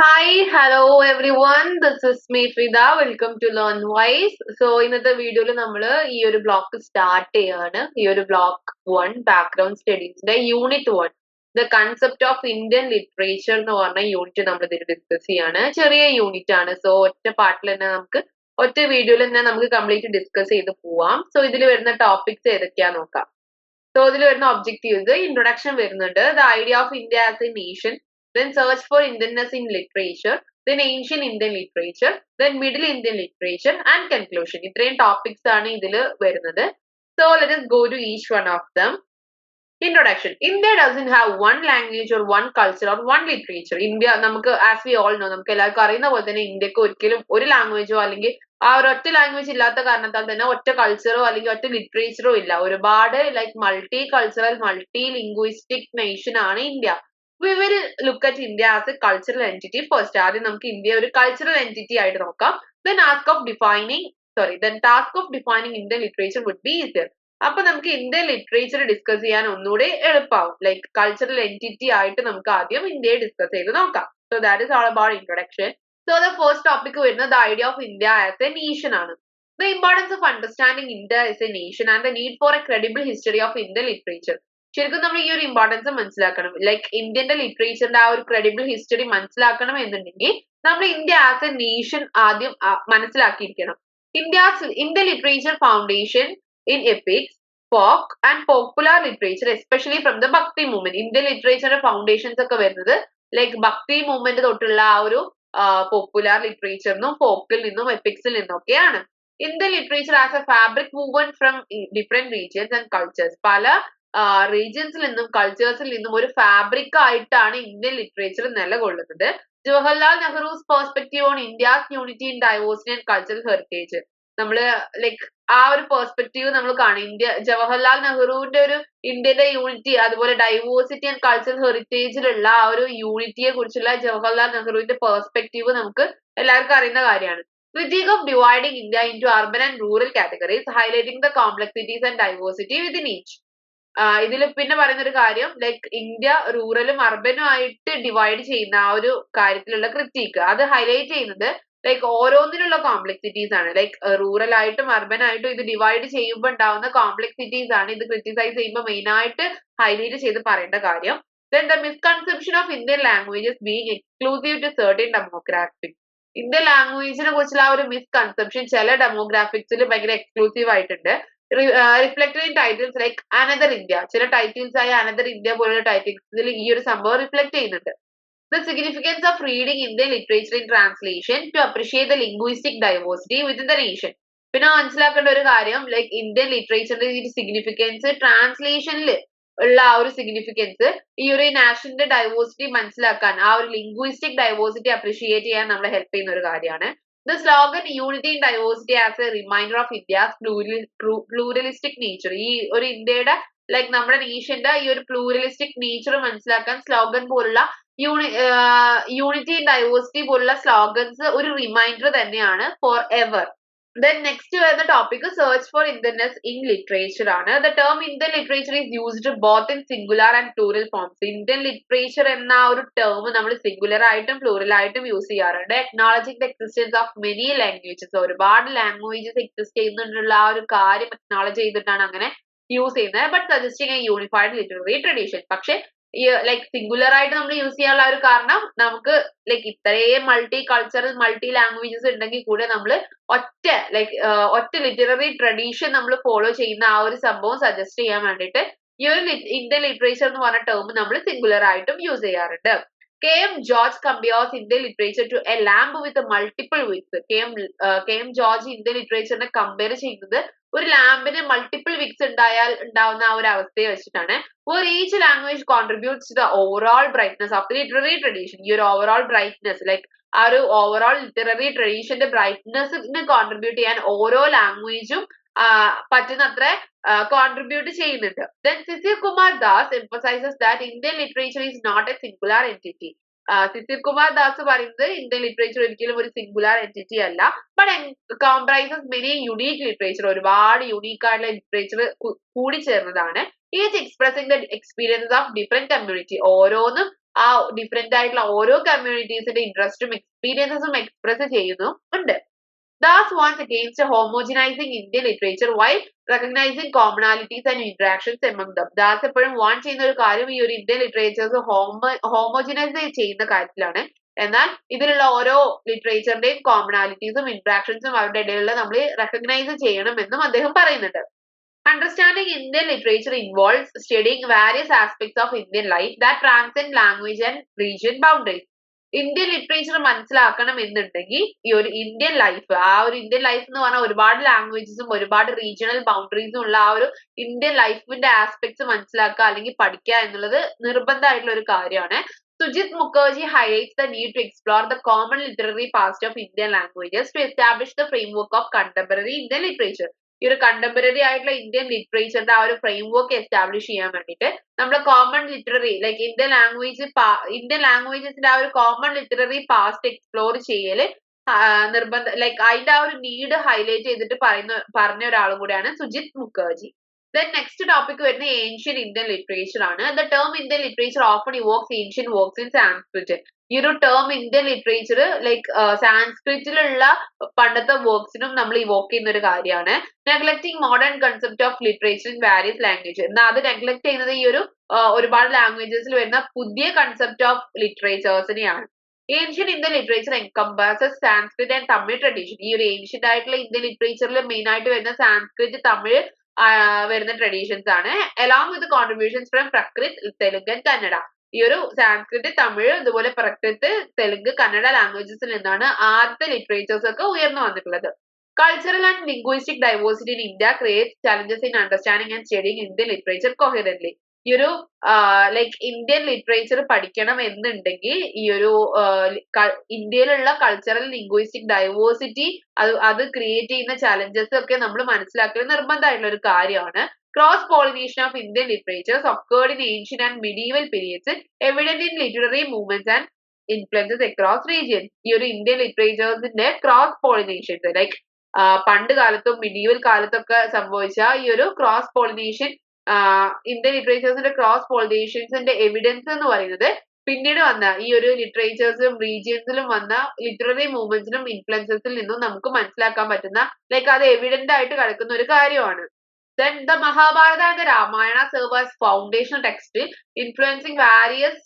Hi hello everyone this is me Fida welcome to learn wise so ഇന്നത്തെ വീഡിയോയിൽ നമ്മൾ ഈ ഒരു ബ്ലോക്ക് സ്റ്റാർട്ട് ചെയ്യാണ്. ഈ ഒരു block one background സ്റ്റഡീസിന്റെ unit one the concept of Indian literature എന്ന് പറഞ്ഞ യൂണിറ്റ് നമ്മൾ ഇതിൽ ഡിസ്കസ് ചെയ്യാണ്. ചെറിയ യൂണിറ്റ് ആണ്. സോ ഒറ്റ പാട്ടിൽ തന്നെ നമുക്ക് ഒറ്റ വീഡിയോയിൽ തന്നെ നമുക്ക് കംപ്ലീറ്റ് ഡിസ്കസ് ചെയ്ത് പോവാം. സോ ഇതിൽ വരുന്ന ടോപ്പിക്സ് ഏതൊക്കെയാ നോക്കാം. സോ ഇതിൽ വരുന്ന ഒബ്ജക്റ്റീവ്സ് ഇൻട്രൊഡക്ഷൻ വരുന്നുണ്ട്. The idea of India as a nation then search for Indians in literature then Asian Indian literature then middle Indian literature and conclusion ഇത്രയും ടോപ്പിക്സ് ആണ് ഇതിൽ വരുന്നത്. So let go to each one of them introduction India doesn't have one language or one culture or one literature India നമുക്ക് as we all know നമുക്ക് എല്ലാവർക്കും അറിയുന്ന പോലെ തന്നെ ഇന്ത്യയ്ക്ക് ഒരിക്കലും ഒരു ലാംഗ്വേജോ അല്ലെങ്കിൽ ആ ഒരൊറ്റ ലാംഗ്വേജ് ഇല്ലാത്ത കാരണത്താൽ തന്നെ ഒറ്റ കൾച്ചറോ അല്ലെങ്കിൽ ഒറ്റ ലിറ്ററേച്ചറോ ഇല്ല. ഒരുപാട് like multi cultural multi linguistic nation ആണ് India. We will look at India as a cultural entity first ആദ്യം നമുക്ക് ഇന്ത്യ ഒരു കൾച്ചറൽ എന്റിറ്റി ആയിട്ട് നോക്കാം. Then ask of defining sorry then task of defining Indian literature would be easier അപ്പൊ നമുക്ക് Indian literature discuss ചെയ്യാൻ ഒന്നുകൂടെ എളുപ്പമാവും like cultural entity ആയിട്ട് നമുക്ക് ആദ്യം ഇന്ത്യയെ ഡിസ്കസ് ചെയ്ത് നോക്കാം. So that is all about introduction so the first topic വരുന്നത് idea of India as a nation ആണ്. The importance of understanding India as a nation and the need for a credible history of Indian literature ശരിക്കും നമ്മൾ ഈ ഒരു importance മനസ്സിലാക്കണം. Like ഇന്ത്യന്റെ ലിറ്ററേച്ചറിന്റെ ആ ഒരു credible history മനസ്സിലാക്കണം എന്നുണ്ടെങ്കിൽ നമ്മൾ ഇന്ത്യ ആസ് എ നേഷൻ ആദ്യം മനസ്സിലാക്കിയിരിക്കണം. India India literature foundation in epics folk and popular literature especially from the Bhakti movement Indian ലിറ്ററേച്ചറിന്റെ foundations ഒക്കെ വരുന്നത് ലൈക്ക് ഭക്തി മൂവ്മെന്റ് തൊട്ടുള്ള ആ ഒരു പോപ്പുലർ നിന്നും ഫോക്കിൽ നിന്നും എപ്പിക്സിൽ നിന്നൊക്കെയാണ് Indian literature as a fabric movement from different regions and cultures പല റീജിയൻസിൽ നിന്നും കൾച്ചേഴ്സിൽ നിന്നും ഒരു ഫാബ്രിക് ആയിട്ടാണ് ഇന്ത്യൻ ലിറ്ററേച്ചർ നിലകൊള്ളുന്നത്. Jawaharlal Nehru's perspective on India's unity in diversity and cultural heritage നമ്മൾ ലൈക്ക് ആ ഒരു പെർസ്പെക്റ്റീവ് നമ്മൾ കാണും. ഇന്ത്യ ജവഹർലാൽ നെഹ്റുവിന്റെ ഒരു ഇന്ത്യയുടെ യൂണിറ്റി അതുപോലെ ഡൈവേഴ്സിറ്റി ആൻഡ് കൾച്ചറൽ ഹെറിറ്റേജിലുള്ള ആ ഒരു യൂണിറ്റിയെ കുറിച്ചുള്ള ജവഹർലാൽ നെഹ്റുവിന്റെ പെർസ്പെക്റ്റീവ് നമുക്ക് എല്ലാവർക്കും അറിയുന്ന കാര്യമാണ്. Critique of dividing India into urban and rural categories, highlighting the complexities and diversity within each. ഇതിൽ പിന്നെ പറയുന്ന ഒരു കാര്യം ലൈക്ക് ഇന്ത്യ റൂറലും അർബനും ആയിട്ട് ഡിവൈഡ് ചെയ്യുന്ന ആ ഒരു കാര്യത്തിലുള്ള ക്രിറ്റീക്ക് അത് ഹൈലൈറ്റ് ചെയ്യുന്നത് ലൈക്ക് ഓരോന്നിനുള്ള കോംപ്ലക്സിറ്റീസ് ആണ്. ലൈക്ക് റൂറൽ ആയിട്ടും അർബൻ ആയിട്ടും ഇത് ഡിവൈഡ് ചെയ്യുമ്പോൾ ഉണ്ടാവുന്ന കോംപ്ലക്സിറ്റീസ് ആണ് ഇത് ക്രിറ്റിസൈസ് ചെയ്യുമ്പോൾ മെയിൻ ആയിട്ട് ഹൈലൈറ്റ് ചെയ്ത് പറയേണ്ട കാര്യം. Then the misconception of Indian languages being exclusive to certain demographic Indian ലാംഗ്വേജിനെ കുറിച്ചുള്ള ആ ഒരു മിസ്കൺസെപ്ഷൻ ചില ഡെമോഗ്രാഫിക്സിൽ ഭയങ്കര എക്സ്ക്ലൂസീവ് ആയിട്ടുണ്ട്. Reflected in titles like another India ചില ടൈറ്റിൽസ് ആയ അനദർ ഇന്ത്യ പോലുള്ള ടൈറ്റിൽസിൽ ഈ ഒരു സംഭവം റിഫ്ലക്ട് ചെയ്യുന്നുണ്ട്. The significance of reading indian literature in translation to appreciate the linguistic diversity within the region. പിന്നെ മനസ്സിലാക്കേണ്ട ഒരു കാര്യം ലൈക്ക് ഇന്ത്യൻ ലിറ്ററേച്ചറിന്റെ ഈ സിഗ്നിഫിക്കൻസ് ട്രാൻസ്ലേഷനിൽ ഉള്ള ആ ഒരു സിഗ്നിഫിക്കൻസ് ഈ ഒരു നാഷണലിന്റെ ഡൈവേഴ്സിറ്റി മനസ്സിലാക്കാൻ ആ ഒരു ലിംഗ്വിസ്റ്റിക് ഡൈവേഴ്സിറ്റി അപ്രിഷിയേറ്റ് ചെയ്യാൻ നമ്മളെ ഹെൽപ്പ് ചെയ്യുന്ന ഒരു കാര്യമാണ്. The slogan unity in diversity as a reminder of India's pluralistic nature ഈ ഒരു ഇന്ത്യയുടെ ലൈക്ക് നമ്മുടെ നേഷന്റെ ഈ ഒരു പ്ലൂറലിസ്റ്റിക് നേച്ചർ മനസ്സിലാക്കാൻ സ്ലോഗൻ പോലുള്ള യൂണി യൂണിറ്റി ഇൻ ഡൈവേഴ്സിറ്റി പോലുള്ള സ്ലോഗൻസ് ഒരു റിമൈൻഡർ തന്നെയാണ് ഫോർ എവർ ദെൻ നെക്സ്റ്റ് വരുന്ന topic search for Indians in literature ആണ്. The term Indian literature is used both in singular and plural forms Indian literature എന്ന ആ ഒരു term നമ്മൾ singular ആയിട്ടും പ്ലൂറൽ ആയിട്ടും യൂസ് ചെയ്യാറുണ്ട്. Acknowledging the existence of many languages ഒരുപാട് ലാംഗ്വേജസ് എക്സിസ്റ്റ് ചെയ്യുന്നുള്ള ആ ഒരു കാര്യം എക്നോളജ് ചെയ്തിട്ടാണ് അങ്ങനെ യൂസ് ചെയ്യുന്നത്. But suggesting a unified literary tradition പക്ഷെ ഈ ലൈക് സിംഗുലർ ആയിട്ട് നമ്മൾ യൂസ് ചെയ്യാനുള്ള ഒരു കാരണം നമുക്ക് ലൈക് ഇത്രയും മൾട്ടി കൾച്ചറൽ മൾട്ടി ലാംഗ്വേജസ് ഉണ്ടെങ്കിൽ കൂടെ നമ്മൾ ഒറ്റ ലൈക് ഒറ്റ ലിറ്റററി ട്രഡീഷൻ നമ്മൾ ഫോളോ ചെയ്യുന്ന ആ ഒരു സംഭവം സജസ്റ്റ് ചെയ്യാൻ വേണ്ടിയിട്ട് ഈ ഒരു ഇന്ത്യൻ ലിറ്ററേച്ചർ എന്ന് പറഞ്ഞ ടേം നമ്മൾ സിംഗുലർ ആയിട്ടും യൂസ് ചെയ്യാറുണ്ട്. K M George compares Indian literature to a lamp with multiple wicks K M K M George Indian ലിറ്ററേച്ചറിനെ compare ചെയ്യുന്നത് ഒരു ലാമ്പിന് മൾട്ടിപ്പിൾ വിക്സ് ഉണ്ടായാൽ ഉണ്ടാവുന്ന ആ ഒരു അവസ്ഥയെ വെച്ചിട്ടാണ്. For each language contributes to the overall brightness of literary tradition ഈ ഒരു ഓവറോൾ ബ്രൈറ്റ്നസ് ലൈക്ക് ആ ഒരു ഓവറോൾ ലിറ്റററി ട്രഡീഷന്റെ ബ്രൈറ്റ്നസിന് കോൺട്രിബ്യൂട്ട് ചെയ്യാൻ ഓരോ ലാംഗ്വേജും പറ്റുന്നത്ര കോൺട്രിബ്യൂട്ട് ചെയ്യുന്നുണ്ട്. Then Sisir Kumar Das emphasises that Indian literature is not a singular entity Sisir Kumar Das പറയുന്നത് ഇന്ത്യൻ ലിറ്ററേച്ചർ ഒരിക്കലും ഒരു സിംഗുലാർ എന്റിറ്റി അല്ല. But comprises many unique literature ഒരുപാട് യുണീക്ക് ആയിട്ടുള്ള ലിറ്ററേച്ചർ കൂടി ചേർന്നതാണ് is expressing the experience of different community ഓരോന്നും ആ ഡിഫറെന്റ് ആയിട്ടുള്ള ഓരോ കമ്മ്യൂണിറ്റീസിന്റെ ഇൻട്രസ്റ്റും എക്സ്പീരിയൻസസും എക്സ്പ്രസ് ചെയ്യുന്നു ഉണ്ട് Thus warns against homogenizing Indian literature while recognizing commonalities and interactions among them. Das എപ്പോഴും വാൺ ചെയ്യുന്ന ഒരു കാര്യം ഈ ഒരു ഇന്ത്യൻ ലിറ്ററേച്ചേഴ്സ് ഹോമോ ഹോമോജിനൈസ് ചെയ്യുന്ന കാര്യത്തിലാണ് എന്നാൽ ഇതിലുള്ള ഓരോ ലിറ്ററേച്ചറിന്റെയും കോമണാലിറ്റീസും ഇന്ററാക്ഷൻസും അവരുടെ ഇടയിലുള്ള നമ്മൾ റെക്കഗ്നൈസ് ചെയ്യണമെന്നും അദ്ദേഹം പറയുന്നുണ്ട് Understanding Indian literature involves studying various aspects of Indian life that transcend language and region boundaries. Indian literature മനസ്സിലാക്കണം എന്നുണ്ടെങ്കിൽ ഈ ഒരു ഇന്ത്യൻ ലൈഫ് ആ ഒരു ഇന്ത്യൻ ലൈഫ് എന്ന് പറഞ്ഞാൽ ഒരുപാട് ലാംഗ്വേജസും ഒരുപാട് റീജിയണൽ ബൗണ്ടറീസും ഉള്ള ആ ഒരു ഇന്ത്യൻ ലൈഫിന്റെ ആസ്പെക്ട്സ് മനസ്സിലാക്കുക അല്ലെങ്കിൽ പഠിക്കുക എന്നുള്ളത് നിർബന്ധമായിട്ടുള്ള ഒരു കാര്യമാണ്. Sujit Mukherjee highlights the need to explore the common literary past of Indian languages to establish the framework of contemporary Indian literature ഈ ഒരു കണ്ടംപററി ആയിട്ടുള്ള ഇന്ത്യൻ ലിറ്ററേച്ചറിന്റെ ആ ഒരു ഫ്രെയിംവർക്ക് എസ്റ്റാബ്ലിഷ് ചെയ്യാൻ വേണ്ടിയിട്ട് നമ്മുടെ common literary like Indian language Indian ലാംഗ്വേജസിന്റെ ആ ഒരു കോമൺ ലിറ്റററി പാസ്റ്റ് എക്സ്പ്ലോർ ചെയ്യൽ നിർബന്ധ ലൈക്ക് അതിന്റെ ആ ഒരു നീഡ് ഹൈലൈറ്റ് ചെയ്തിട്ട് പറയുന്ന പറഞ്ഞ ഒരാളും കൂടിയാണ് Sujit Mukherjee then next topic വരുന്നത് ഏൻഷ്യൻ ഇന്ത്യൻ ലിറ്ററേച്ചർ ആണ്. The term Indian literature often evokes ancient works in Sanskrit ഈ ഒരു ടേം ഇന്ത്യൻ ലിറ്ററേച്ചർ ലൈക്ക് സാൻസ്ക്രിറ്റിലുള്ള പണ്ടത്തെ വർക്ക്സിനും നമ്മൾ ഇവോക്ക് ചെയ്യുന്ന ഒരു കാര്യമാണ്. Neglecting modern concept of literature in various language എന്നാൽ അത് നെഗ്ലക്ട് ചെയ്യുന്നത് ഈ ഒരു ഒരുപാട് ലാംഗ്വേജസിൽ വരുന്ന പുതിയ concept of ലിറ്ററേച്ചേഴ്സിനെയാണ് ancient Indian literature encompasses Sanskrit and Tamil tradition ഈ ഒരു ഏൻഷ്യന്റ് ആയിട്ടുള്ള ഇന്ത്യൻ ലിറ്ററേച്ചറിൽ മെയിൻ ആയിട്ട് വരുന്ന സാൻസ്ക്രിറ്റ് തമിഴ് വരുന്ന ട്രഡീഷൻസ് ആണ് along with contributions from Prakrit Telugu Kannada ഈ ഒരു സാൻസ്ക്രിറ്റ് തമിഴ് അതുപോലെ പ്രകൃത് തെലുങ്ക് കന്നഡ ലാംഗ്വേജസിൽ നിന്നാണ് ആദ്യത്തെ ലിറ്ററേച്ചേഴ്സ് ഒക്കെ ഉയർന്നു വന്നിട്ടുള്ളത്. Cultural and linguistic diversity in India create challenges in understanding and studying Indian literature coherently ഈ ഒരു ലൈക്ക് ഇന്ത്യൻ ലിറ്ററേച്ചർ പഠിക്കണം എന്നുണ്ടെങ്കിൽ ഈ ഒരു ഇന്ത്യയിലുള്ള കൾച്ചറൽ ലിംഗ്വിസ്റ്റിക് ഡൈവേഴ്സിറ്റി അത് അത് ക്രിയേറ്റ് ചെയ്യുന്ന ചലഞ്ചസ് ഒക്കെ നമ്മൾ മനസ്സിലാക്കൽ നിർബന്ധമായിട്ടുള്ള ഒരു കാര്യമാണ്. Cross pollination of Indian literatures occurred in ancient and medieval periods evident in literary movements and influences across region ഈ ഒരു ഇന്ത്യൻ ലിറ്ററേച്ചേഴ്സിന്റെ ക്രോസ് പോളിനേഷൻസ് ലൈക്ക് പണ്ട് കാലത്തും മിഡീവൽ കാലത്തൊക്കെ സംഭവിച്ച ഈ ഒരു ക്രോസ് പോളിനേഷൻ ഇന്ത്യൻ ലിറ്ററേച്ചേഴ്സിന്റെ ക്രോസ് പോളിനേഷൻസിന്റെ എവിഡൻസ് എന്ന് പറയുന്നത് പിന്നീട് വന്ന ഈ ഒരു ലിറ്ററേച്ചേഴ്സിലും റീജിയൻസിലും വന്ന ലിറ്റററി മൂവ്മെന്റ്സിനും ഇൻഫ്ലുവൻസസിൽ നിന്നും നമുക്ക് മനസ്സിലാക്കാൻ പറ്റുന്ന ലൈക്ക് അത് എവിഡന്റ് ആയിട്ട് കിടക്കുന്ന ഒരു കാര്യമാണ്. Then the Mahabharata and the Ramayana serve as foundational text influencing various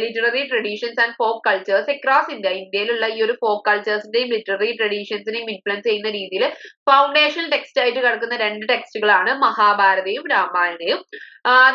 literary traditions and folk cultures across India ഇന്ത്യയിലുള്ള ഈ ഒരു ഫോക്ക് കൾച്ചേഴ്സിന്റെയും ലിറ്റററി ട്രഡീഷൻസിനെയും ഇൻഫ്ലുവൻസ് ചെയ്യുന്ന രീതിയിൽ ഫൗണ്ടേഷണൽ ടെക്സ്റ്റ് ആയിട്ട് കിടക്കുന്ന രണ്ട് ടെക്സ്റ്റുകളാണ് മഹാഭാരതയും രാമായണയും.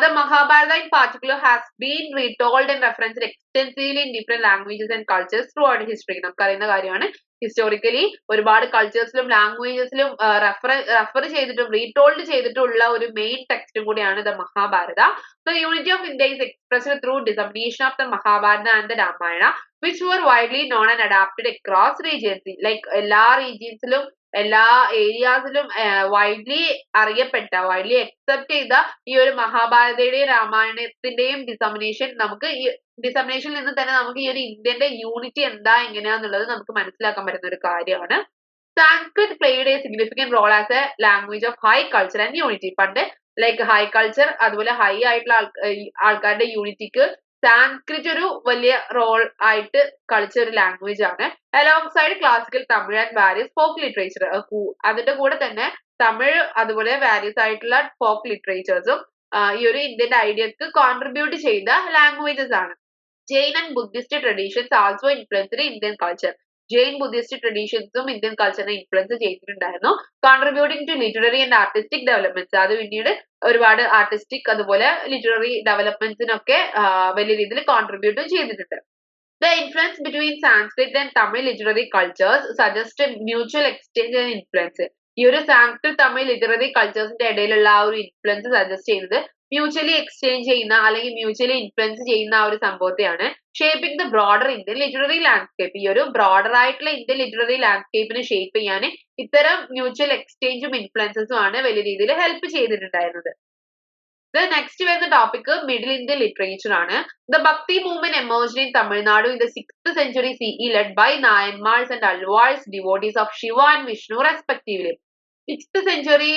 The Mahabharata in particular has been retold in reference extensively in different languages and cultures throughout history നമുക്കറിയുന്ന കാര്യമാണ് ഹിസ്റ്റോറിക്കലി ഒരുപാട് കൾച്ചേഴ്സിലും ലാംഗ്വേജസിലും റെഫർ റെഫർ ചെയ്തിട്ടും റീടോൾഡ് ചെയ്തിട്ടുള്ള ഒരു മെയിൻ ടെക്സ്റ്റും കൂടിയാണ് the Mahabharata. So unity of India is expressed through dissemination of the Mahabharata and the Ramayana which were widely known and adapted across regions like എല്ലാ റീജിയൻസിലും എല്ലാ ഏരിയാസിലും വൈഡ്ലി അറിയപ്പെട്ട വൈഡ്ലി അക്സെപ്റ്റ് ചെയ്ത ഈ ഒരു മഹാഭാരതയുടെയും രാമായണത്തിന്റെയും ഡിസമിനേഷൻ നമുക്ക് ഈ ഡിസമിനേഷനിൽ നിന്ന് തന്നെ നമുക്ക് ഈ ഒരു ഇന്ത്യന്റെ യൂണിറ്റി എന്താ എങ്ങനെയാന്നുള്ളത് നമുക്ക് മനസ്സിലാക്കാൻ പറ്റുന്ന ഒരു കാര്യമാണ്. Sanskrit played a significant role as a language of high culture and unity പണ്ട് ലൈക്ക് ഹൈ കൾച്ചർ അതുപോലെ ഹൈ ആയിട്ടുള്ള ആൾക്കാരുടെ യൂണിറ്റിക്ക് സാൻസ്ക്രിറ്റ് ഒരു വലിയ റോൾ ആയിട്ട് കളിച്ച ഒരു ലാംഗ്വേജ് ആണ് alongside classical Tamil and various folk literature അതിന്റെ കൂടെ തന്നെ തമിഴ് അതുപോലെ വാരിയസ് ആയിട്ടുള്ള ഫോക്ക് ലിറ്ററേച്ചേഴ്സും ഈ ഒരു ഇന്ത്യൻ ഐഡിയക്ക് കോൺട്രിബ്യൂട്ട് ചെയ്ത ലാംഗ്വേജസ് ആണ്. Jain and Buddhist traditions also influenced Indian culture Jain Buddhist ട്രഡീഷൻസും Indian കൾച്ചറിനെ ഇൻഫ്ലുവൻസ് ചെയ്തിട്ടുണ്ടായിരുന്നു. Contributing to literary and artistic developments അത് പിന്നീട് ഒരുപാട് ആർട്ടിസ്റ്റിക് അതുപോലെ ലിറ്റററി ഡെവലപ്മെന്റ്സിനൊക്കെ വലിയ രീതിയിൽ കോൺട്രിബ്യൂട്ട് ചെയ്തിട്ടുണ്ട്. The influence between Sanskrit and Tamil literary cultures suggested mutual exchange and influence. ഈ ഒരു സാൻസ്ക്രിറ്റ് തമിഴ് ലിറ്റററി കൾച്ചേഴ്സിന്റെ ഇടയിലുള്ള ആ ഒരു ഇൻഫ്ലുവൻസ് സജസ്റ്റ് ചെയ്യുന്നത് മ്യൂച്വലി എക്സ്ചേഞ്ച് ചെയ്യുന്ന അല്ലെങ്കിൽ മ്യൂച്വലി ഇൻഫ്ലുവൻസ് ചെയ്യുന്ന ആ ഒരു സംഭവത്തെയാണ് shaping the broader Indian literary landscape ഈ ഒരു ബ്രോഡർ ആയിട്ടുള്ള ഇന്ത്യൻ ലിറ്റററി ലാൻഡ്സ്കേപ്പിനെ ഷേപ്പ് ചെയ്യാൻ ഇത്തരം മ്യൂച്വൽ എക്സ്ചേഞ്ചും ഇൻഫ്ലുവൻസസും ആണ് വലിയ രീതിയിൽ ഹെൽപ്പ് ചെയ്തിട്ടുണ്ടായിരുന്നത്. ദ നെക്സ്റ്റ് വരുന്ന ടോപ്പിക് മിഡിൽ ഇന്ത്യൻ ലിറ്ററേച്ചർ ആണ്. The bhakti movement emerged in Tamil Nadu in the six century CE led by Nayanmars and Alvars devotees of Shiva and Vishnu respectively sixth century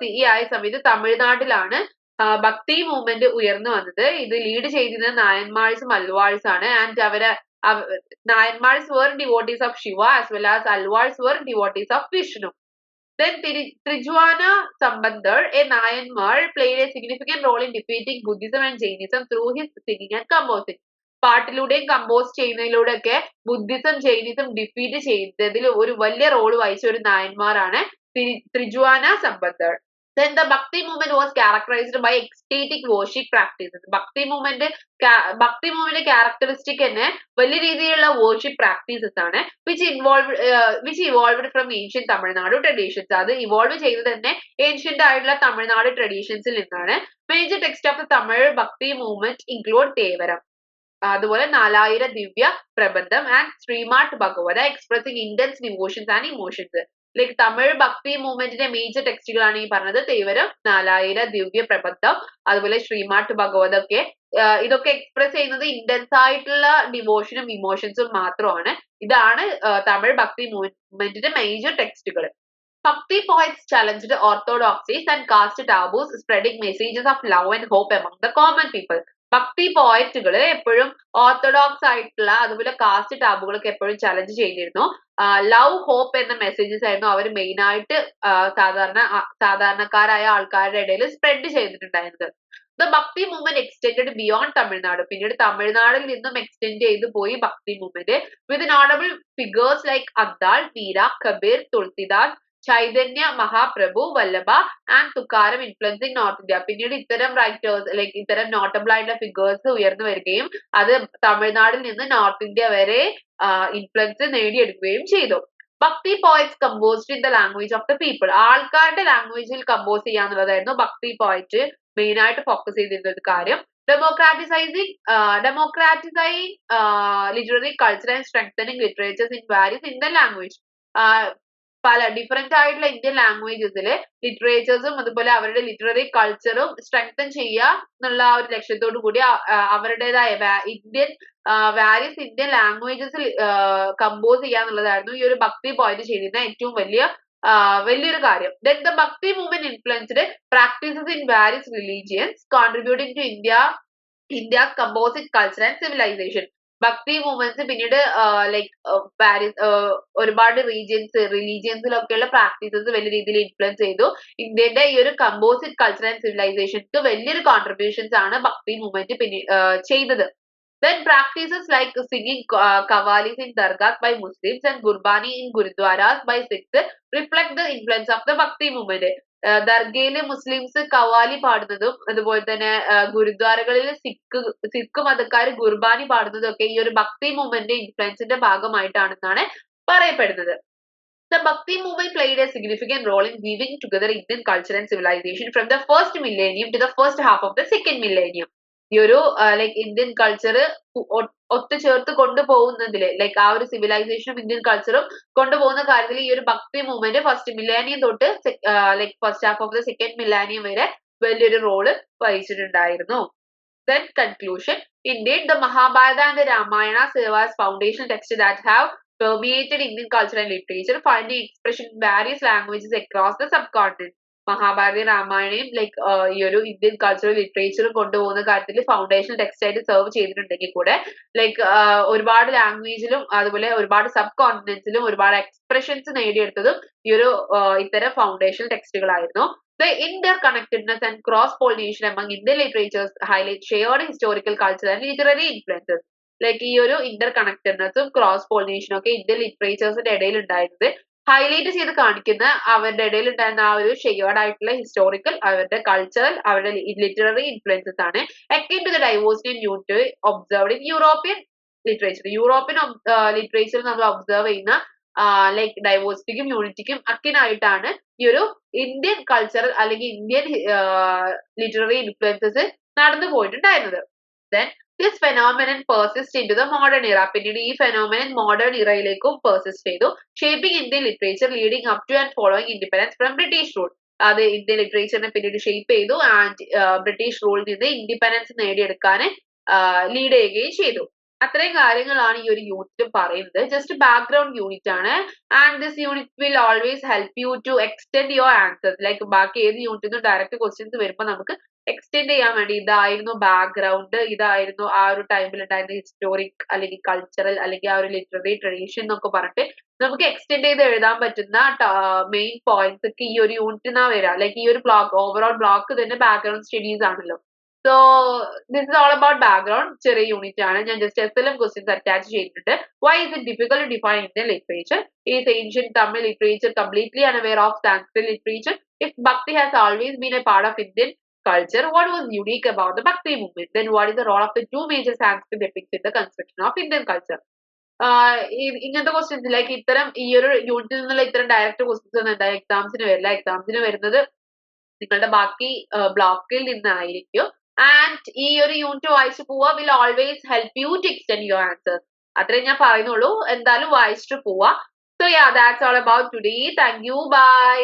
CE ആയ സമയത്ത് തമിഴ്നാട്ടിലാണ് ഭക്തി movement ഉയർന്നു വന്നത് ഇത് lead ചെയ്തിരുന്നത് നായന്മാഴ്സും അൽവാഴ്സ് ആണ് and our Nayanmars were devotees of Shiva as well as Alvars were devotees of Vishnu. Then Trijwana Sambandar, a Nayanmar, played a significant role in defeating Buddhism and Jainism through his singing and composing. പാട്ടിലൂടെയും compose ചെയ്യുന്നതിലൂടെ ഒക്കെ Buddhism Jainism defeat ചെയ്തതിൽ ഒരു വലിയ role വഹിച്ച ഒരു നായന്മാരാണ് Thirugnana Sambandar then the bhakti movement was characterized by ecstatic worship practices. Bhakti movement bhakti movement characteristic തന്നെ വലിയ രീതിയിലുള്ള worship practices ആണ് which involved uh, which evolved from ancient Tamil Nadu traditions. അത് ഇവോൾവ് ചെയ്തത് തന്നെ ancient ആയിട്ടുള്ള തമിഴ്നാട് ട്രഡീഷൻസിൽ നിന്നാണ്. Major text of the Tamil bhakti movement include Thevaram അതുപോലെ Nalayira Divya Prabandham and Srimad Bhagavata expressing intense devotions and emotions like Tamil bhakti മൂവ്മെന്റിന്റെ major ടെക്സ്റ്റുകളാണ് ഈ പറഞ്ഞത്. തേവരം നാലായിര ദിവ്യ പ്രബന്ധം അതുപോലെ ശ്രീമാട്ട് ഭഗവതൊക്കെ ഇതൊക്കെ എക്സ്പ്രസ് ചെയ്യുന്നത് ഇന്റൻസ് ആയിട്ടുള്ള ഡിവോഷനും ഇമോഷൻസും മാത്രമാണ്. ഇതാണ് തമിഴ് ഭക്തി മൂവ്മെന്റിന്റെ major ടെക്സ്റ്റുകൾ bhakti poets challenged orthodoxies and caste taboos spreading messages of love and hope among the common people bhakti പോയറ്റുകൾ എപ്പോഴും ഓർത്തഡോക്സ് ആയിട്ടുള്ള അതുപോലെ കാസ്റ്റ് ടാബുകളൊക്കെ എപ്പോഴും ചലഞ്ച് ചെയ്തിരുന്നു. ലവ് ഹോപ്പ് എന്ന മെസ്സേജസ് ആയിരുന്നു അവർ മെയിൻ ആയിട്ട് സാധാരണ സാധാരണക്കാരായ ആൾക്കാരുടെ ഇടയിൽ സ്പ്രെഡ് ചെയ്തിട്ടുണ്ടായിരുന്നത്. ദ ഭക്തി മൂവ്മെന്റ് എക്സ്റ്റെൻഡ് ബിയോണ്ട് തമിഴ്നാട് പിന്നീട് തമിഴ്നാടിൽ നിന്നും എക്സ്റ്റെൻഡ് ചെയ്ത് പോയി Bhakti movement with notable figures like Andal Meera Kabir Tulsidas Chaitanya Mahaprabhu Vallabha and Tukaram influencing north India പിന്നീട് ഇത്തരം റൈറ്റേഴ്സ് ലൈക്ക് ഇത്തരം നോട്ടബിൾ ആയിട്ടുള്ള ഫിഗേഴ്സ് ഉയർന്നു വരികയും അത് തമിഴ്നാടിൽ നിന്ന് നോർത്ത് ഇന്ത്യ വരെ ഇൻഫ്ലുവൻസ് നേടിയെടുക്കുകയും ചെയ്തു. Bhakti poets composed in the language of the people ആൾക്കാരുടെ ലാംഗ്വേജിൽ കമ്പോസ് ചെയ്യാന്നുള്ളതായിരുന്നു ഭക്തി പോയറ്റ് മെയിൻ ആയിട്ട് ഫോക്കസ് ചെയ്തിരുന്ന ഒരു കാര്യം. Democratising democratising literary culture and strengthening literatures in various in the language പല ഡിഫറെന്റ് ആയിട്ടുള്ള ഇന്ത്യൻ ലാംഗ്വേജസിൽ ലിറ്ററേച്ചേഴ്സും അതുപോലെ അവരുടെ ലിറ്റററി കൾച്ചറും സ്ട്രെങ്തൻ ചെയ്യുക എന്നുള്ള ഒരു ലക്ഷ്യത്തോടു കൂടി അവരുടേതായ ഇന്ത്യൻ വാരിയസ് ഇന്ത്യൻ ലാംഗ്വേജസിൽ കമ്പോസ് ചെയ്യുക എന്നുള്ളതായിരുന്നു ഈ ഒരു ഭക്തി പോയിന്റ് ചെയ്തിരുന്ന ഏറ്റവും വലിയ വലിയൊരു കാര്യം. Then the bhakti movement influenced practices in various religions contributing to India India's composite culture and civilisation bhakti movements പിന്നീട് ലൈക്ക് പാരീസ് ഒരുപാട് റീജിയൻസ് റിലീജിയൻസിലൊക്കെയുള്ള പ്രാക്ടീസസ് വലിയ രീതിയിൽ ഇൻഫ്ലുവൻസ് ചെയ്തു ഇന്ത്യയുടെ ഈ ഒരു കമ്പോസിറ്റ് കൾച്ചർ ആൻഡ് സിവിലൈസേഷൻക്ക് വലിയൊരു കോൺട്രിബ്യൂഷൻസ് ആണ് ഭക്തി മൂവ്മെന്റ് പിന്നെ ചെയ്തത് Then practices like singing uh, in in by Muslims and and in in by by reflect the the of the bhakti movement. ദർഗയിൽ Muslims qawwali പാടുന്നതും അതുപോലെ തന്നെ ഗുരുദ്വാരകളിൽ സിഖ് സിഖ് മതക്കാർ ഗുർബാനി പാടുന്നതും ഒക്കെ ഈ ഒരു ഭക്തി മൂവ്മെന്റ് ഇൻഫ്ലുവൻസിന്റെ ഭാഗമായിട്ടാണെന്നാണ് പറയപ്പെടുന്നത് The Bhakti movement played a significant role in weaving together Indian culture and civilization from the first millennium to the first half of the second millennium. ഈ ഒരു ലൈക്ക് ഇന്ത്യൻ കൾച്ചർ ഒത്തുചേർത്ത് കൊണ്ടുപോകുന്നതിൽ ലൈക്ക് ആ ഒരു സിവിലൈസേഷനും Indian കൾച്ചറും കൊണ്ടുപോകുന്ന കാര്യത്തിൽ ഈ ഒരു ഭക്തി മൂവ്മെന്റ് ഫസ്റ്റ് മില്ലാനിയം തൊട്ട് like first half of the second millennium വരെ വലിയൊരു റോൾ വഹിച്ചിട്ടുണ്ടായിരുന്നു Then conclusion, Indeed, the Mahabharata and the Ramayana serve as foundation texts that have permeated Indian culture and literature, finding expression in various languages across the subcontinent. Mahabharata രാമായണയും like ഈ ഒരു Indian cultural ലിറ്ററേച്ചറും കൊണ്ടുപോകുന്ന കാര്യത്തിൽ foundation text ആയിട്ട് serve ചെയ്തിട്ടുണ്ടെങ്കിൽ കൂടെ like ഒരുപാട് ലാംഗ്വേജിലും അതുപോലെ ഒരുപാട് സബ് കോണ്ടിനെന്റ്സിലും ഒരുപാട് എക്സ്പ്രഷൻസ് നേടിയെടുത്തതും ഈ ഒരു ഇത്തരം ഫൗണ്ടേഷൻ ടെക്സ്റ്റുകളായിരുന്നു The interconnectedness and cross-pollination among Indian literatures highlight shared historical, cultural and literary influences. Like ഈ ഒരു ഇന്റർ കണക്റ്റഡ്നെസ്സും ക്രോസ് പോളിനേഷനും ഒക്കെ ഇന്ത്യൻ ലിറ്ററേച്ചേഴ്സിന്റെ ഇടയിൽ ഉണ്ടായിരുന്നത് ഹൈലൈറ്റ് ചെയ്ത് കാണിക്കുന്ന അവരുടെ ഇടയിൽ ഉണ്ടായിരുന്ന ആ ഒരു ഷെയേർഡ് ആയിട്ടുള്ള ഹിസ്റ്റോറിക്കൽ അവരുടെ കൾച്ചറൽ അവരുടെ ലിറ്റററി ഇൻഫ്ലുവൻസസ് ആണ്. Akin to the diversity in unity observed in European literature European literature നമ്മൾ ഒബ്സർവ് ചെയ്യുന്ന ലൈക്ക് ഡൈവേഴ്സിറ്റിക്കും യൂണിറ്റിക്കും അക്കിനായിട്ടാണ് ഈ ഒരു ഇന്ത്യൻ കൾച്ചറൽ അല്ലെങ്കിൽ ഇന്ത്യൻ ലിറ്റററി ഇൻഫ്ലുവൻസസ് നടന്നു പോയിട്ടുണ്ടായിരുന്നത്. Then this phenomenon persist in to the modern era പിന്നീട് ഈ ഫെനോമിനൻ മോഡേൺ ഇറയിലേക്കും പെർസിസ്റ്റ് ചെയ്തു. Shaping Indian literature leading up to and following independence from British rule അത് ഇന്ത്യൻ ലിറ്ററേച്ചറിനെ പിന്നീട് ഷേപ്പ് ചെയ്തു ആൻഡ് ബ്രിട്ടീഷ് റൂളിൽ നിന്ന് ഇൻഡിപെൻഡൻസ് നേടിയെടുക്കാൻ ലീഡ് ചെയ്യുകയും ചെയ്തു. അത്രയും കാര്യങ്ങളാണ് ഈ ഒരു യൂണിറ്റ് പറയുന്നത്. ജസ്റ്റ് ബാക്ക്ഗ്രൗണ്ട് യൂണിറ്റ് ആണ്. And this unit will always help you to extend your answers like ബാക്കി ഏത് യൂണിറ്റിൽ നിന്നും ഡയറക്റ്റ് ക്വസ്റ്റ്യൻസ് വരുമ്പോൾ നമുക്ക് എക്സ്റ്റെൻഡ് ചെയ്യാൻ വേണ്ടി ഇതായിരുന്നു ബാക്ക്ഗ്രൗണ്ട് ഇതായിരുന്നു ആ ഒരു ടൈമിൽ ഉണ്ടായിരുന്ന ഹിസ്റ്റോറിക് അല്ലെങ്കിൽ കൾച്ചറൽ അല്ലെങ്കിൽ ആ ഒരു ലിറ്റററി ട്രഡീഷൻ എന്നൊക്കെ പറഞ്ഞിട്ട് നമുക്ക് എക്സ്റ്റെൻഡ് ചെയ്ത് എഴുതാൻ പറ്റുന്ന മെയിൻ പോയിന്റ്സ് ഒക്കെ ഈ ഒരു യൂണിറ്റിൽ നിന്നാ വരിക ലൈക്ക് ഈ ഒരു ബ്ലോക്ക് ഓവറോൾ ബ്ലോക്ക് തന്നെ ബാക്ക്ഗ്രൗണ്ട് സ്റ്റഡീസ് ആണല്ലോ. So this is all about background ചെറിയ യൂണിറ്റ് ആണ്. ഞാൻ just S L questions attach ചെയ്തിട്ടുണ്ട്. Why is it difficult define Indian literature is ancient Tamil literature completely unaware of Sanskrit literature if bhakti has always been a part of Indian culture, what was unique about the Bhakti movement? Then what is the role of the two major Sanskrit epics in the construction of Indian culture? ഇങ്ങനത്തെ questions like ഇത്തരം ഈ ഒരു യൂണിറ്റിൽ നിന്നുള്ള ഇത്തരം direct questions ഒന്നും എന്താ എക്സാംസിന് വരില്ല. എക്സാംസിന് വരുന്നത് നിങ്ങളുടെ ബാക്കി ബ്ലോക്കിൽ നിന്നായിരിക്കും. ആൻഡ് ഈ ഒരു യൂണിറ്റ് വായിച്ചു പോവുക will always help you to extend your answers അത്രേ ഞാൻ പറയുന്നുള്ളൂ. എന്തായാലും വായിച്ചിട്ട് പോവാ so yeah that's all about today thank you bye